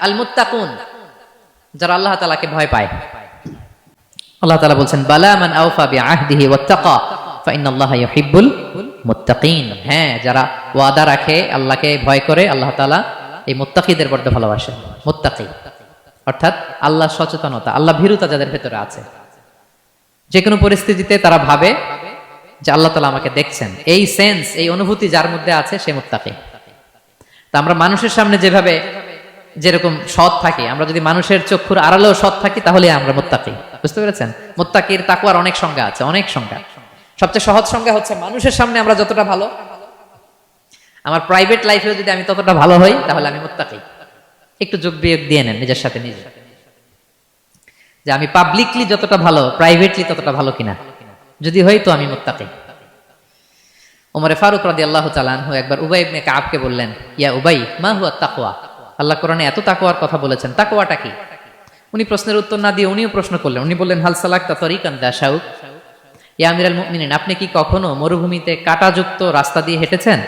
আল মুত্তাকুন যারা আল্লাহ ভয় পায়। আল্লাহ বালা মান আওফা বিআহদিহি ওয়াত্তাকা ইউহিব্বুল মুত্তাকিন। হ্যাঁ যারা ওয়াদা রাখে, আল্লাহকে ভয় করে, আল্লাহ এই মুত্তাকিদের মুত্তাকি। অর্থাৎ আল্লাহ সচেতনতা, আল্লাহ ভীরুতা যাদের ভেতরে আছে। যে কোনো পরিস্থিতিতে তারা ভাবে যে আল্লাহ তালা আমাকে দেখছেন। এই সেন্স, এই অনুভূতি যার মধ্যে আছে, সে মুত্তাকি। তা আমরা মানুষের সামনে যেভাবে যেরকম সৎ থাকি, আমরা যদি মানুষের চক্ষুর আড়ালেও সৎ থাকি, তাহলে আমরা মোত্তাকি। বুঝতে পেরেছেন? মোত্তাকির তাকুয়ার অনেক সংজ্ঞা আছে, অনেক সংজ্ঞা। সবচেয়ে সহজ সংজ্ঞা হচ্ছে, মানুষের সামনে আমরা যতটা ভালো, আমার প্রাইভেট লাইফেও যদি আমি ততটা ভালো হই, তাহলে আমি মোত্তাকি। একটু যোগ বিয়োগ দিয়ে নেন নিজের সাথে নিজে। যে আমি পাবলিকলি যতটা ভালো প্রাইভেটলি ততটা ভালো কিনা। যদি হই তো আমি মোত্তাকি। ওমরে ফারুক রাদি আল্লাহ তালানহু একবার উবাই ইবনে কাবকে বললেন, ইয়া উবাই, মা হুয়া তাকওয়া আল্লাহ কোরআনে এত তাকওয়ার কথা বলেছেন। তাকোয়াটা কি? উনি প্রশ্নের উত্তর না দিয়ে উনিও প্রশ্ন করলেন। উনি বললেন, হাল সালাক তরিকান দাশাউক ইয়া আমিরাল মুমিনিন, আপনি কি কখনো মরুভূমিতে কাটাযুক্ত রাস্তা দিয়ে হেঁটেছেন?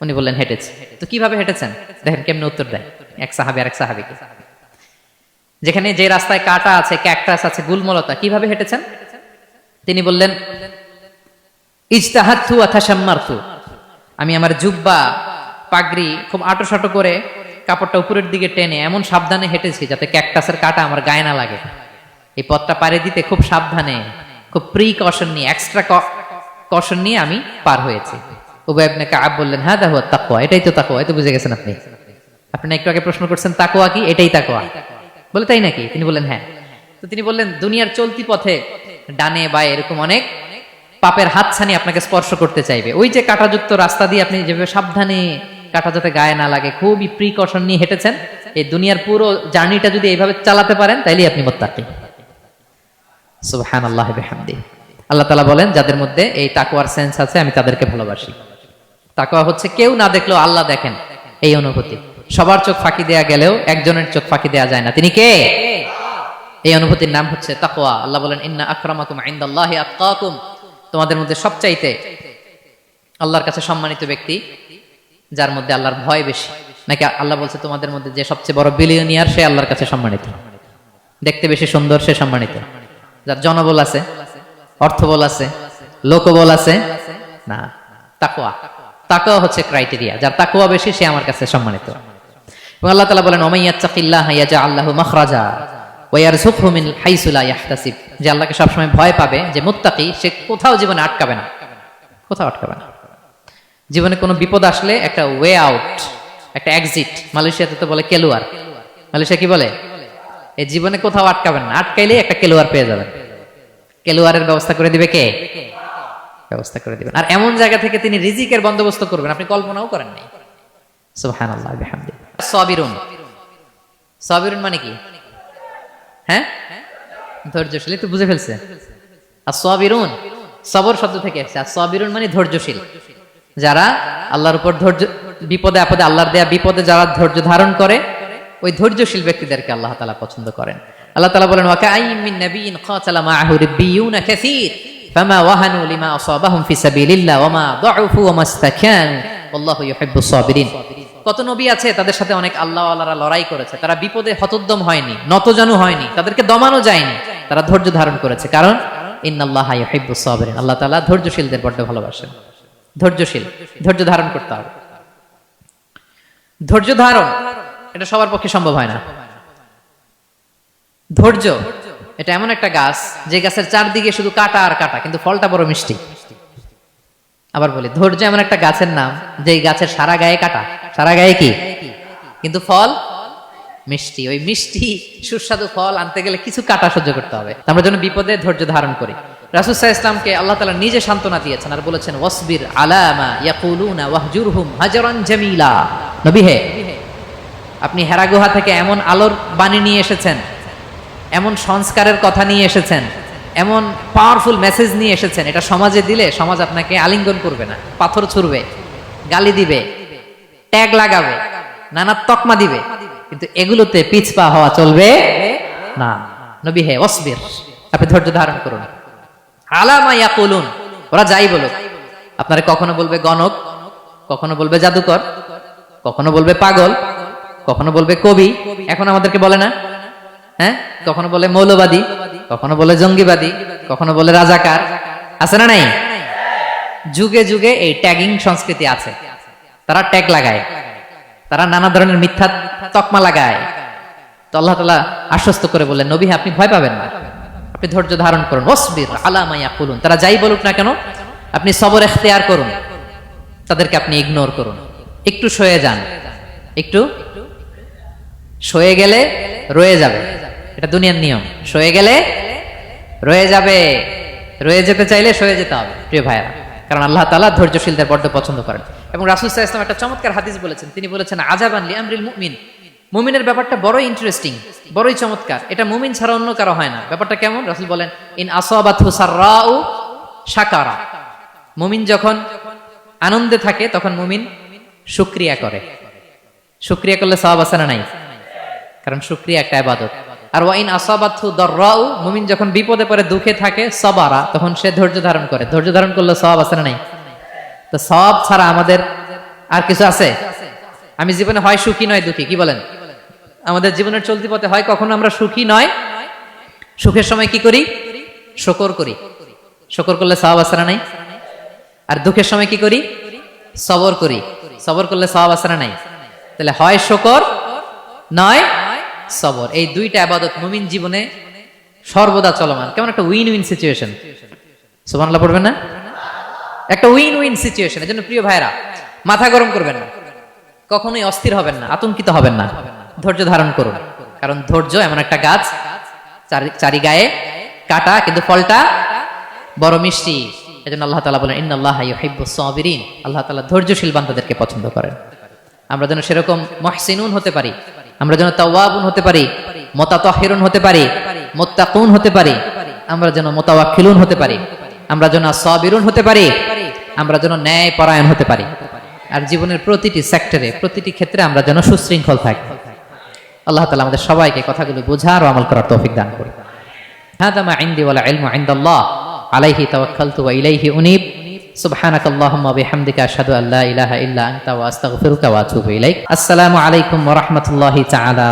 উনি বললেন, হেঁটেছি। তো কীভাবে হেঁটেছেন? দেখেন কেমনে উত্তর দেয়। এক সাহাবি আর এক সাহাবিকে। যেখানে যে রাস্তায় কাটা আছে, ক্যাকটাস আছে, গুলমলতা, কীভাবে হেঁটেছেন? তিনি বললেন, ইজতাহাতু আথাসাম্মারতু আমি আমার জুব্বা, পাগড়ি খুব আটো সাটো করে কাপড়টা উপরের দিকে টেনে এমন সাবধানে হেঁটেছি যাতে ক্যাকটাসের কাটা আমার গায়ে না লাগে। এই পথটা পাড়ে দিতে খুব সাবধানে, খুব প্রিকশন নিয়ে এক্সট্রা কশন নিয়ে আমি পার হয়েছি। উবাই ইবনে কাব বললেন হ্যাঁ দেখো তাকওয়া। এটাই তো তাকওয়া এই বুঝে গেছেন আপনি। আপনি একটু আগে প্রশ্ন করছেন, তাকওয়া কি? এটাই তাকওয়া। বলে তাই নাকি? তিনি বললেন হ্যাঁ। তো তিনি বললেন, দুনিয়ার চলতি পথে ডানে বা এরকম অনেক পাপের হাতছানি আপনাকে স্পর্শ করতে চাইবে। ওই যে কাঁটাযুক্ত রাস্তা দিয়ে আপনি যেভাবে সাবধানে কাঁটা যাতে গায়ে না লাগে, খুবই প্রিকশন নিয়ে হেঁটেছেন। এই দুনিয়ার পুরো জার্নিটা যদি এইভাবে চালাতে পারেন, তাইলেই আপনি মোত্তাকি। সুবহান আল্লাহ বিহামদি। আল্লাহ তালা বলেন, যাদের মধ্যে এই তাকুয়ার সেন্স আছে, আমি তাদেরকে ভালোবাসি। তাকুয়া হচ্ছে, কেউ না দেখলেও আল্লাহ দেখেন এই অনুভূতি। সবার চোখ ফাঁকি দেয়া গেলেও একজনের চোখ ফাঁকি দেয়া যায় না। তিনি কে? এই অনুভূতির নাম হচ্ছে তাকওয়া। আল্লাহ বলেন, ইন্না আকরামাকুম ইনদাল্লাহি আতকাকুম। তোমাদের মধ্যে সবচাইতে আল্লাহর কাছে সম্মানিত ব্যক্তি যার মধ্যে আল্লাহর ভয় বেশি। নাকি আল্লাহ বলছে, তোমাদের মধ্যে যে সবচেয়ে বড় বিলিয়নিয়ার সে আল্লাহর কাছে সম্মানিত। দেখতে বেশি সুন্দর, সে সম্মানিত। যার জনবল আছে, অর্থবল আছে, লোকবল আছে, না, তাকওয়া। তাকওয়া হচ্ছে ক্রাইটেরিয়া যার তাকওয়া বেশি, সে আমার কাছে সম্মানিত। এবং আল্লাহ তাআলা বলেন ওমাইয়াত্তাকিল্লাহ ইয়াজআল্লাহু মাখরাজা ওয়ারযুকহু মিন হাইসু লা ইয়াহতাসিব। যে আল্লাহকে সবসময় ভয় পাবে যে, মুত্তাকি, সে কোথাও জীবনে আটকাবে না। কোথাও আটকাবে না। জীবনে কোনো বিপদ আসলে একটা ওয়ে আউট একটা এক্সিট মালয়েশিয়াতে তো বলে কেলুয়ার মালয়েশিয়া কি বলে? এই জীবনে কোথাও আটকাবেন না, আটকাইলেই একটা কেলুয়ার পেয়ে যাবেন। কেলুয়ারের ব্যবস্থা করে দিবে কে? ব্যবস্থা করে দিবেন। আর এমন জায়গা থেকে তিনি রিজিকের বন্দোবস্ত করবেন, আপনি কল্পনাও করেন নাই। সুবহানাল্লাহ বিহামদি সাবিরুন। সাবিরুন মানে কি? হ্যাঁ? ধৈর্যশীল, একটু বুঝে ফেলছে। আর সাবিরুন, সবর শব্দ থেকে এসেছে। আর সাবিরুন মানে ধৈর্যশীল। যারা আল্লাহর উপর ধৈর্য, বিপদে আপদে আল্লাহর দেয়া বিপদে যারা ধৈর্য ধারণ করে, ওই ধৈর্যশীল ব্যক্তিদেরকে আল্লাহ তালা পছন্দ করেন। আল্লাহ তাআলা বলেন ওয়া কাআইম মিন নাবিয়্যিন ক্বাতালা মাআহু রাব্বিয়ুনা কাসীর, ফামা ওয়াহানু লিমা দাউফু সাবিরিন কত নবী আছে, তাদের সাথে অনেক আল্লাহ আল্লাহরা লড়াই করেছে। তারা বিপদে হতোদ্যম হয়নি, নতজানু হয়নি, তাদেরকে দমানো যায়নি, তারা ধৈর্য ধারণ করেছে। কারণ, ইন্নাল্লাহ ইউহিব্বুস সাবিরিন আল্লাহ তাআলা ধৈর্যশীলদের বড্ড ভালোবাসেন। ধৈর্যশীল, ধৈর্য ধারণ করতে হবে। ধৈর্য ধারণ, এটা সবার পক্ষে সম্ভব হয় না। ধৈর্য, এটা এমন একটা গাছ, যে গাছের চারদিকে শুধু কাটা আর কাটা, কিন্তু ফলটা বড় মিষ্টি। আবার বলি, ধৈর্য এমন একটা গাছের নাম যে গাছের সারা গায়ে কাটা। সারা গায়ে কি? কিন্তু ফল মিষ্টি। ওই মিষ্টি, সুস্বাদু ফল আনতে গেলে কিছু কাটা সহ্য করতে হবে। আমরা যেন বিপদে ধৈর্য ধারণ করি। রাসুসাহ ইসলামকে আল্লাহ তালা নিজে সান্ত্বনা দিয়েছেন আর বলেছেন, ওয়াসবির আলামা ইয়াকুলুনা ওয়াহজুরহুম জামিলা। নবী হে, আপনি হেরা গুহা থেকে এমন আলোর বাণী নিয়ে এসেছেন, এমন সংস্কারের কথা নিয়ে এসেছেন, এমন পাওয়ারফুল মেসেজ নিয়ে এসেছেন, এটা সমাজে দিলে সমাজ আপনাকে আলিঙ্গন করবে না, পাথর ছুড়বে, গালি দিবে, ট্যাগ লাগাবে, নানা তকমা দিবে, কিন্তু এগুলোতে পিছপা হওয়া চলবে না। নবী হে অসবির আপনি ধৈর্য ধারণ করুন। আলামা ইয়াকুলুন। ওরা যাই বলুক। আপনারা কখনো বলবে গণক, কখনো বলবে জাদুকর, কখনো বলবে পাগল, কখনো বলবে কবি। এখন আমাদেরকে বলে না? হ্যাঁ? কখনো বলে মৌলবাদী, কখনো বলে জঙ্গিবাদী, কখনো বলে রাজাকার। আছে না নাই? যুগে যুগে এই ট্যাগিং সংস্কৃতি আছে। তারা ট্যাগ লাগায়। তারা নানা ধরনের মিথ্যা তকমা লাগায়। তো আল্লাহ তালা আশ্বস্ত করে বললেন, নবী, আপনি ভয় পাবেন না। আপনি ধৈর্য ধারণ করুন। ওসবির আলামাইয়া কুলুন তারা যাই বলুক না কেন, আপনি সবর এখতিয়ার করুন। তাদেরকে আপনি ইগনোর করুন। একটু সয়ে যান। একটু সয়ে গেলে রয়ে যাবে। এটা দুনিয়ার নিয়ম। সয়ে গেলে রয়ে যাবে। রয়ে যেতে চাইলে সয়ে যেতে হবে, প্রিয় ভাইরা কারণ আল্লাহ তালা ধৈর্যশীলদের বড্ড পছন্দ করেন। এবং রাসুল সাহা ইসলাম একটা চমৎকার হাদিস বলেছেন। তিনি বলেছেন আজাবান লিয়ামরিল মুমিন। মুমিনের ব্যাপারটা বড়ই ইন্টারেস্টিং বড়ই চমৎকার। এটা মুমিন ছাড়া অন্য কারও হয় না। ব্যাপারটা কেমন? রাসুল বলেন, ইন শাকারা। মুমিন যখন আনন্দে থাকে, তখন মুমিন শুক্রিয়া করে। শুক্রিয়া করলে সওয়াব আছে না নাই? কারণ শুক্রিয়া একটা ইবাদত। আর ওয়াইন আসাবাতহু দররাউ, মুমিন যখন বিপদে পড়ে, দুঃখে থাকে, সবারা, তখন সে ধৈর্য ধারণ করে। ধৈর্য ধারণ করলে সওয়াব আছে না নাই? তো সওয়াব ছাড়া আমাদের আর কিছু আছে? আমি জীবনে হয় সুখী নয় দুঃখী, কি বলেন? আমাদের জীবনের চলতি পথে হয় কখনো আমরা সুখী নয়। সুখের সময় কি করি? শকর করি। শকর করলে আছে না নাই? আর দুঃখের সময় কি করি? সবর করি। সবর করলে আছে না নাই? তাহলে হয় শকর, নয় সবর। এই দুইটা আবাদত মুমিন জীবনে সর্বদা চলমান। কেমন একটা উইন উইন সিচুয়েশন সুবহানাল্লাহ, পড়বেন না? একটা উইন উইন সিচুয়েশন এজন্য প্রিয় ভাইরা মাথা গরম করবেন না। কখনোই অস্থির হবেন না, আতঙ্কিত হবেন না। ধৈর্য ধারণ করুন কারণ ধৈর্য এমন একটা গাছ, চারি- গায়ে কাটা, কিন্তু ফলটা বড় মিষ্টি। এজন্য আল্লাহ তাআলা বলেন ইউহিব্বুস সাবিরিন। আল্লাহ তাআলা ধৈর্যশীল বান্দাদেরকে পছন্দ করেন। আমরা যেন সেরকম মহসিনুন হতে পারি, আমরা যেন তাওয়াবুন হতে পারি, মোতাতাহিরুন হতে পারি, মোত্তাকুন হতে পারি, আমরা যেন মোতাওয়াক্কিলুন হতে পারি, আমরা যেন সাবিরুন হতে পারি, আমরা যেন ন্যায় পরায়ণ হতে পারি। আর জীবনের প্রতিটি সেক্টরে, প্রতিটি ক্ষেত্রে আমরা যেন সুশৃঙ্খল থাকি। আল্লাহ তালা আমাদের সবাইকে কথাগুলো বোঝার ও আমল করার তৌফিক দান করি হ্যাঁ মা ইন্দি ওয়ালা ইলমু ইন্দ আল্লাহ আলাইহি তাওয়াক্কালতু ওয়া ইলাইহি উনিব। সুবহানাক আল্লাহুম্মা বিহামদিকা আশহাদু আল্লা ইলাহা ইল্লা আনতা আলাইকুম ওয়া রাহমাতুল্লাহি তাআলা